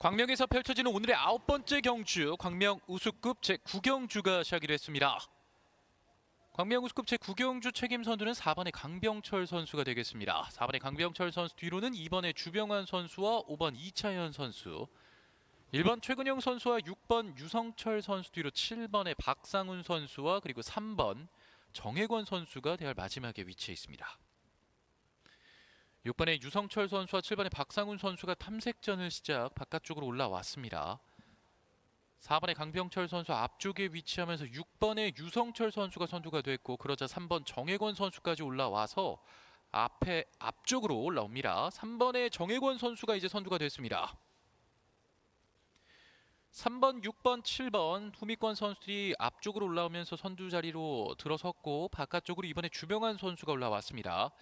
광명에서 펼쳐지는 오늘의 아홉 번째 경주 광명 우수급 제 9경주가 시작이 됐습니다. 광명 우수급 제 9경주 책임 선두는 4번의 강병철 선수가 되겠습니다. 4번의 강병철 선수 뒤로는 2번의 주병환 선수와 5번 이차현 선수 1번 최근영 선수와 6번 유성철 선수 뒤로 7번의 박상훈 선수와 그리고 3번 정혜권 선수가 대할 마지막에 위치해 있습니다. 6번의 유성철 선수와 7번의 박상훈 선수가 탐색전을 시작 바깥쪽으로 올라왔습니다. 4번의 강병철 선수 앞쪽에 위치하면서 6번의 유성철 선수가 선두가 됐고 그러자 3번 정혜권 선수까지 올라와서 앞에 앞쪽으로 올라옵니다. 3번의 정혜권 선수가 이제 선두가 됐습니다. 3번, 6번, 7번 후미권 선수들이 앞쪽으로 올라오면서 선두 자리로 들어섰고 바깥쪽으로 이번에 주병환 선수가 올라왔습니다.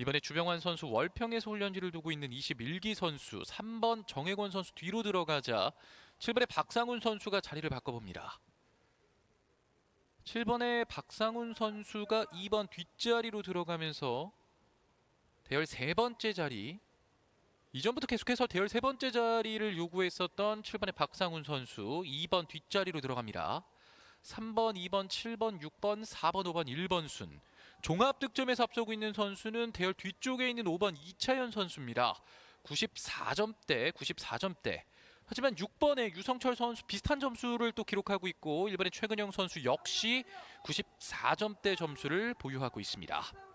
이번에 주병환 선수 월평에서 훈련지를 두고 있는 21기 선수 3번 정혜권 선수 뒤로 들어가자 7번의 박상훈 선수가 자리를 바꿔봅니다. 7번의 박상훈 선수가 2번 뒷자리로 들어가면서 대열 세 번째 자리 이전부터 계속해서 대열 세 번째 자리를 요구했었던 7번의 박상훈 선수 2번 뒷자리로 들어갑니다. 3번, 2번, 7번, 6번, 4번, 5번, 1번 순 종합 득점에서 앞서고 있는 선수는 대열 뒤쪽에 있는 5번 이차현 선수입니다. 94점대, 94점대. 하지만 6번의 유성철 선수 비슷한 점수를 또 기록하고 있고 1번의 최근영 선수 역시 94점대 점수를 보유하고 있습니다.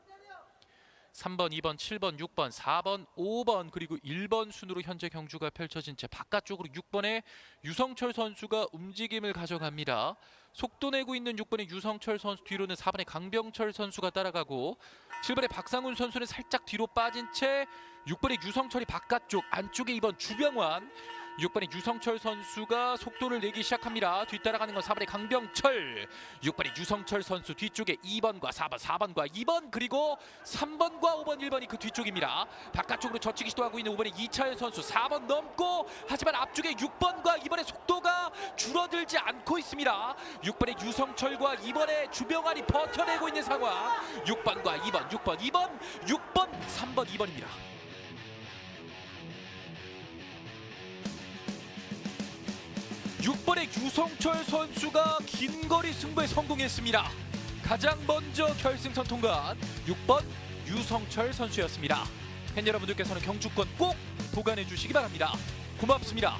3번, 2번, 7번, 6번, 4번, 5번 그리고 1번 순으로 현재 경주가 펼쳐진 채 바깥쪽으로 6번의 유성철 선수가 움직임을 가져갑니다. 속도 내고 있는 6번의 유성철 선수 뒤로는 4번의 강병철 선수가 따라가고 7번의 박상훈 선수는 살짝 뒤로 빠진 채 6번의 유성철이 바깥쪽 안쪽에 2번 주병환 6번의 유성철 선수가 속도를 내기 시작합니다. 뒤따라가는 건 4번의 강병철 6번의 유성철 선수 뒤쪽에 2번과 4번 4번과 2번 그리고 3번과 5번 1번이 그 뒤쪽입니다. 바깥쪽으로 젖히기 시도하고 있는 5번의 이차현 선수 4번 넘고 하지만 앞쪽에 6번과 2번의 속도가 줄어들지 않고 있습니다. 6번의 유성철과 2번의 주병환이 버텨내고 있는 상황 6번과 2번 6번 2번 6번 3번 2번입니다. 육번의 유성철 선수가 긴 거리 승부에 성공했습니다. 가장 먼저 결승선 통과한 6번 유성철 선수였습니다. 팬 여러분들께서는 경주권 꼭 보관해 주시기 바랍니다. 고맙습니다.